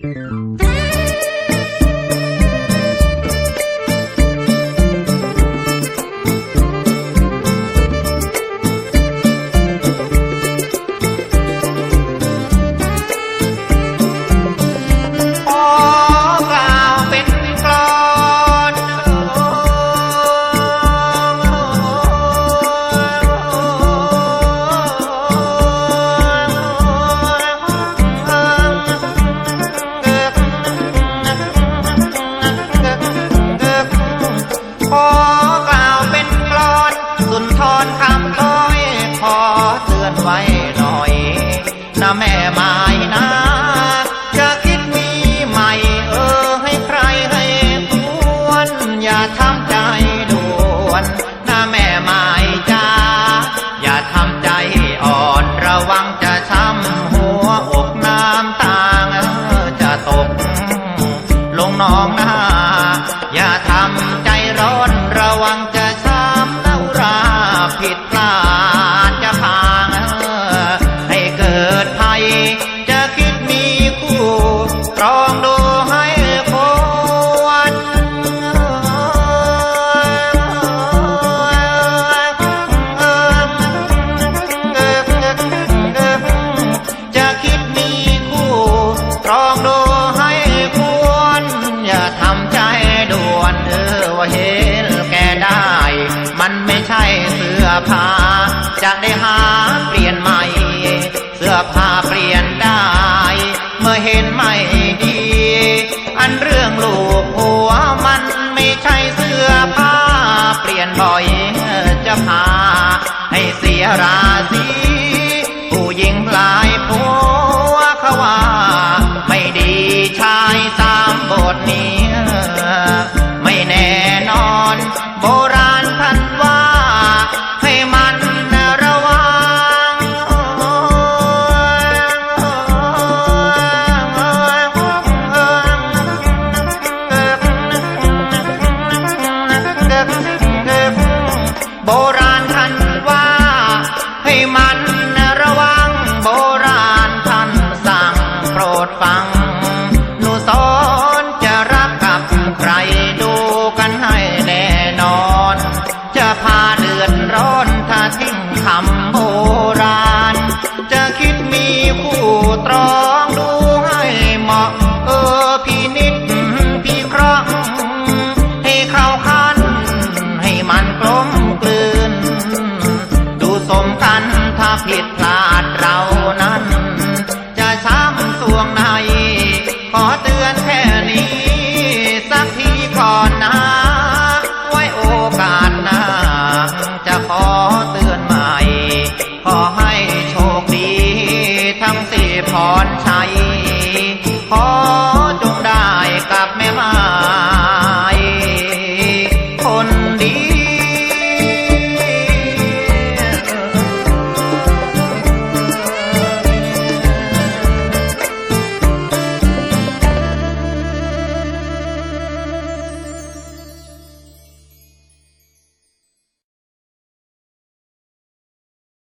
Mm-hmm. นะแม่ไม้นะจะคิดมีใหม่เออให้ใครให้ควรอย่าทำใจด่วนนะแม่ไม้จ้าอย่าทำใจอ่อนระวังจะช้ำหัวอกน้ำตางเออจะตก ลงหนองนา ตรองดูให้ควรจะคิดมีคู่ตรองดูให้ควร อย่าทำใจด่วนเออว่าเห็นแกได้ มันไม่ใช่เสื้อผ้าจะได้หา ถอยจะพาให้เสียราศีผู้หญิงพลา ฟัง หนูสอนจะรักกับใครดูกันให้แน่นอน จะพาเดือดร้อนถ้าทิ้งคำโบราณ จะคิดมีคู่ตรอง รังสีพรชัย